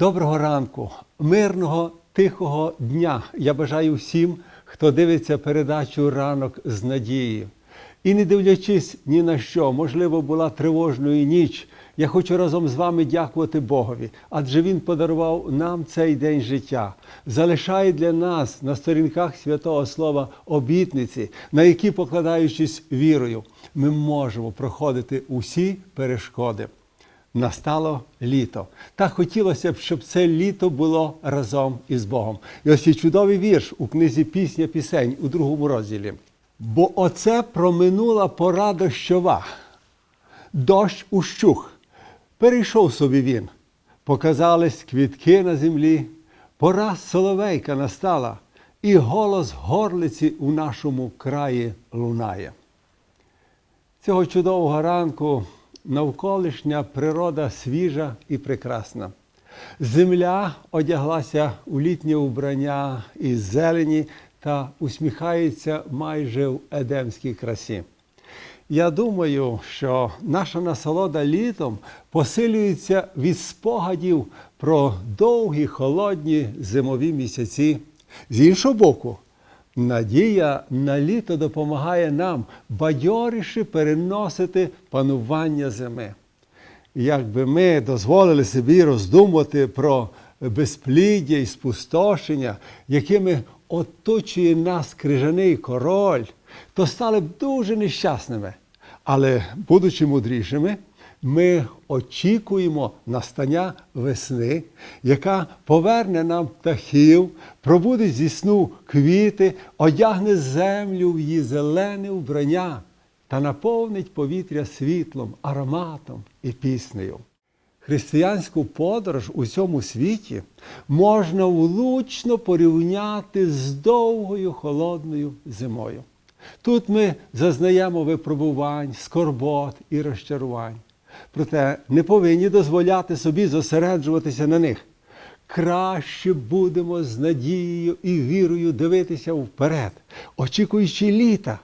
Доброго ранку, мирного, тихого дня. Я бажаю всім, хто дивиться передачу ранок з надією. І не дивлячись ні на що, можливо, була тривожною ніч. Я хочу разом з вами дякувати Богові, адже Він подарував нам цей день життя, залишає для нас на сторінках святого Слова обітниці, на які, покладаючись вірою, ми можемо проходити усі перешкоди. Настало літо. Так хотілося б, щоб це літо було разом із Богом. І ось є чудовий вірш у книзі Пісня пісень у другому розділі. Бо оце проминула пора дощова, дощ ущух. Перейшов собі він, показались квітки на землі, пора соловейка настала, і голос горлиці у нашому краї лунає. Цього чудового ранку навколишня природа свіжа і прекрасна. Земля одяглася у літнє убрання із зелені та усміхається майже в едемській красі. Я думаю, що наша насолода літом посилюється від спогадів про довгі холодні зимові місяці. З іншого боку, надія на літо допомагає нам бадьоріше переносити панування зими. Якби ми дозволили собі роздумувати про безпліддя і спустошення, якими оточує нас крижаний король, то стали б дуже нещасними. Але, будучи мудрішими, ми очікуємо настання весни, яка поверне нам птахів, пробудить зі сну квіти, одягне землю в її зелене вбрання та наповнить повітря світлом, ароматом і піснею. Християнську подорож у цьому світі можна влучно порівняти з довгою холодною зимою. Тут ми зазнаємо випробувань, скорбот і розчарувань. Проте не повинні дозволяти собі зосереджуватися на них. Краще будемо з надією і вірою дивитися вперед, очікуючи літа,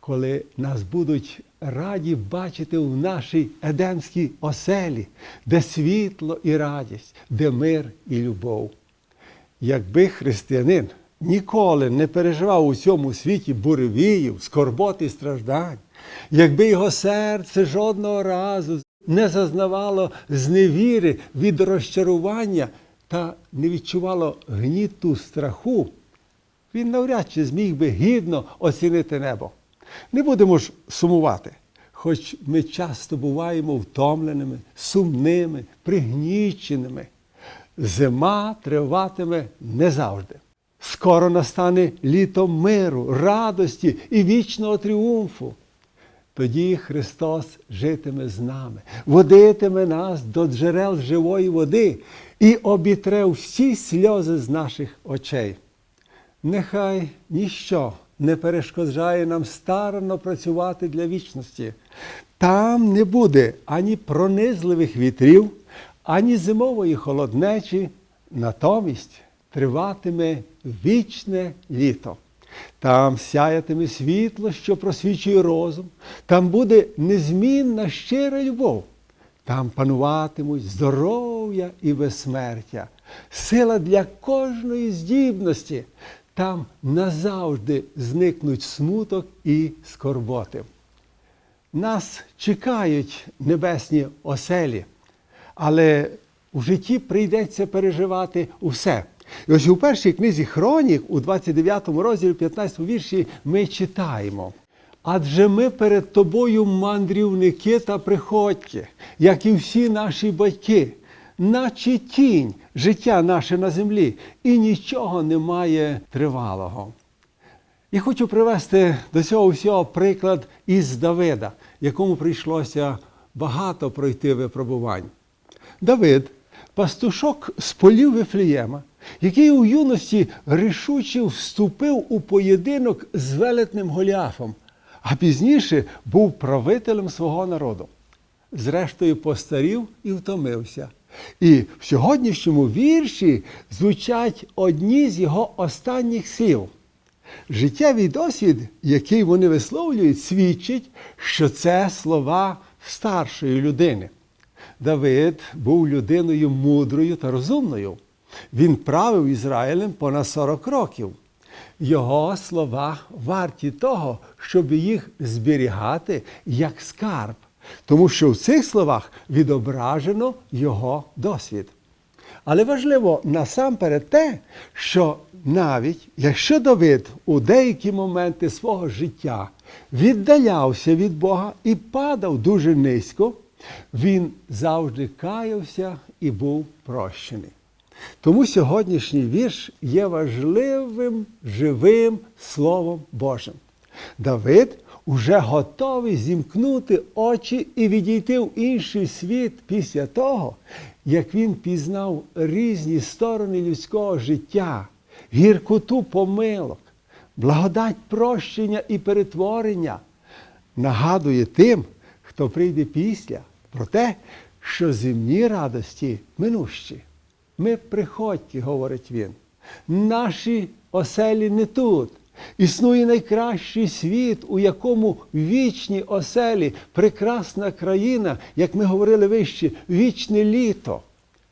коли нас будуть раді бачити в нашій едемській оселі, де світло і радість, де мир і любов. Якби християнин ніколи не переживав у цьому світі буревіїв, скорбот і страждань, якби його серце жодного разу не зазнавало зневіри від розчарування та не відчувало гніту страху, він навряд чи зміг би гідно оцінити небо. Не будемо ж сумувати, хоч ми часто буваємо втомленими, сумними, пригніченими. Зима триватиме не завжди. Скоро настане літо миру, радості і вічного тріумфу. Тоді Христос житиме з нами, водитиме нас до джерел живої води і обітре всі сльози з наших очей. Нехай ніщо не перешкоджає нам старанно працювати для вічності. Там не буде ані пронизливих вітрів, ані зимової холоднечі, натомість триватиме вічне літо. Там сяятиме світло, що просвічує розум, там буде незмінна щира любов, там пануватимуть здоров'я і безсмертя, сила для кожної здібності, там назавжди зникнуть смуток і скорботи. Нас чекають небесні оселі, але в житті прийдеться переживати усе. І ось у першій книзі Хронік, у 29 розділі, 15 вірші, ми читаємо. Адже ми перед тобою мандрівники та приходьки, як і всі наші батьки, наче тінь життя наше на землі, і нічого немає тривалого. Я хочу привести до цього всього приклад із Давида, якому прийшлося багато пройти випробувань. Давид, пастушок з полів Вифлієма, який у юності рішуче вступив у поєдинок з велетним Голіафом, а пізніше був правителем свого народу. Зрештою, постарів і втомився. І в сьогоднішньому вірші звучать одні з його останніх слів. Життєвий досвід, який вони висловлюють, свідчить, що це слова старшої людини. Давид був людиною мудрою та розумною. Він правив Ізраїлем понад 40 років. Його слова варті того, щоб їх зберігати як скарб, тому що в цих словах відображено його досвід. Але важливо насамперед те, що навіть якщо Давид у деякі моменти свого життя віддалявся від Бога і падав дуже низько, він завжди каявся і був прощений. Тому сьогоднішній вірш є важливим живим Словом Божим. Давид уже готовий зімкнути очі і відійти в інший світ після того, як він пізнав різні сторони людського життя, гіркоту помилок, благодать прощення і перетворення. Нагадує тим, хто прийде після, про те, що земні радості минущі. Ми приходьки, говорить він. Наші оселі не тут. Існує найкращий світ, у якому вічні оселі, прекрасна країна, як ми говорили вище, вічне літо.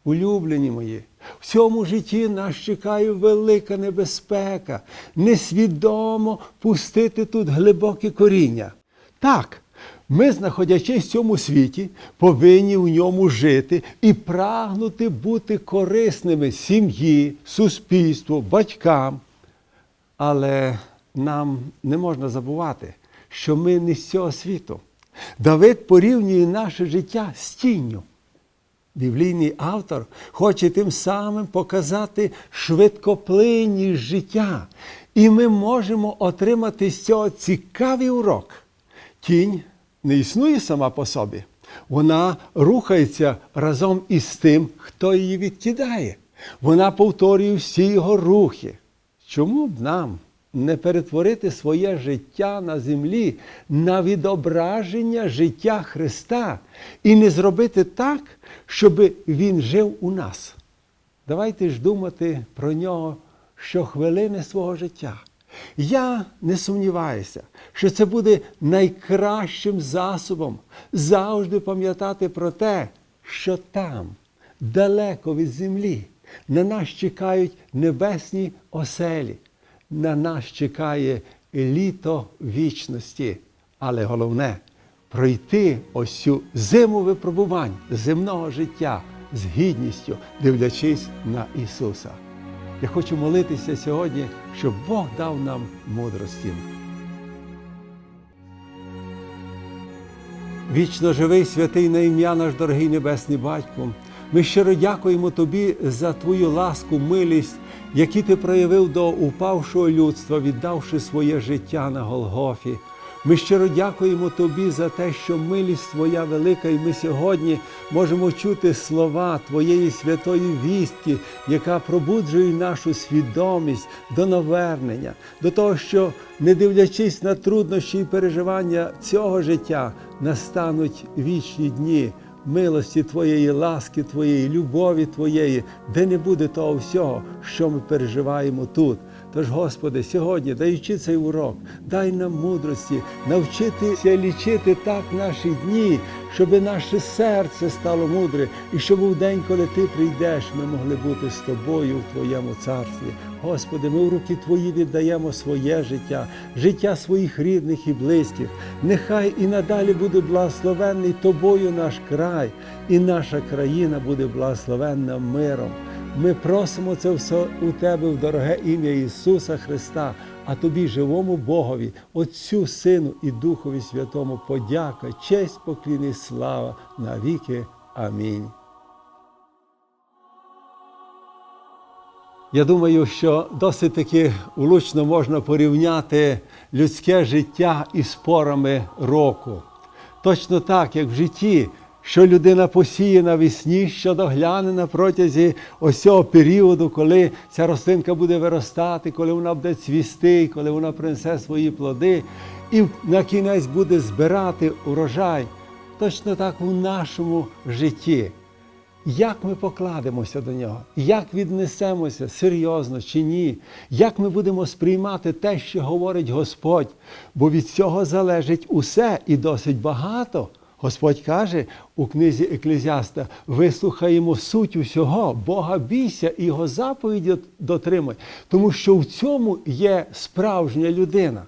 Улюблені мої, в цьому житті нас чекає велика небезпека, несвідомо пустити тут глибоке коріння. Так, ми, знаходячись в цьому світі, повинні в ньому жити і прагнути бути корисними сім'ї, суспільству, батькам. Але нам не можна забувати, що ми не з цього світу. Давид порівнює наше життя з тінню. Біблійний автор хоче тим самим показати швидкоплинність життя. І ми можемо отримати з цього цікавий урок. Тінь не існує сама по собі. Вона рухається разом із тим, хто її відкидає. Вона повторює всі його рухи. Чому б нам не перетворити своє життя на землі на відображення життя Христа і не зробити так, щоб Він жив у нас? Давайте ж думати про нього щохвилини свого життя. Я не сумніваюся, що це буде найкращим засобом завжди пам'ятати про те, що там, далеко від землі, на нас чекають небесні оселі, на нас чекає літо вічності. Але головне пройти ось цю зиму випробувань земного життя з гідністю, дивлячись на Ісуса. Я хочу молитися сьогодні, щоб Бог дав нам мудрості. Вічно живий святий на ім'я наш дорогий Небесний Батько. Ми щиро дякуємо Тобі за Твою ласку, милість, які ти проявив до упавшого людства, віддавши своє життя на Голгофі. Ми щиро дякуємо Тобі за те, що милість Твоя велика, і ми сьогодні можемо чути слова Твоєї святої вістки, яка пробуджує нашу свідомість до навернення, до того, що, не дивлячись на труднощі і переживання цього життя, настануть вічні дні милості Твоєї, ласки Твоєї, любові Твоєї, де не буде того всього, що ми переживаємо тут. Тож, Господи, сьогодні, даючи цей урок, дай нам мудрості, навчитися лічити так наші дні, щоб наше серце стало мудре, і щоб у день, коли Ти прийдеш, ми могли бути з тобою в Твоєму царстві. Господи, ми в руки Твої віддаємо своє життя, життя своїх рідних і близьких. Нехай і надалі буде благословенний Тобою наш край, і наша країна буде благословенна миром. Ми просимо це все у Тебе в дороге ім'я Ісуса Христа, а Тобі, живому Богові, Отцю, Сину і Духові Святому, подяка, честь, поклін і слава навіки. Амінь. Я думаю, що досить таки влучно можна порівняти людське життя із порами року. Точно так, як в житті, що людина посіє навесні, що догляне на протязі ось цього періоду, коли ця рослинка буде виростати, коли вона буде цвісти, коли вона принесе свої плоди, і на кінець буде збирати урожай. Точно так у нашому житті. Як ми покладемося до нього, як віднесемося серйозно чи ні, як ми будемо сприймати те, що говорить Господь, бо від цього залежить усе і досить багато. Господь каже у книзі Еклезіаста: вислухаємо суть усього, Бога бійся і його заповіді дотримуй, тому що в цьому є справжня людина.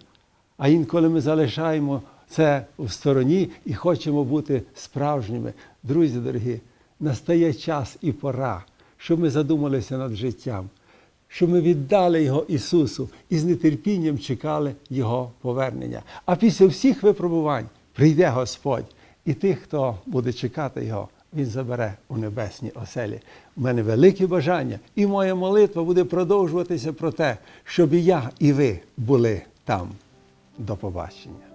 А інколи ми залишаємо це в стороні і хочемо бути справжніми. Друзі дорогі, настає час і пора, щоб ми задумалися над життям, щоб ми віддали його Ісусу і з нетерпінням чекали Його повернення. А після всіх випробувань прийде Господь, і тих, хто буде чекати Його, Він забере у небесні оселі. У мене велике бажання, і моя молитва буде продовжуватися про те, щоб і я, і ви були там. До побачення.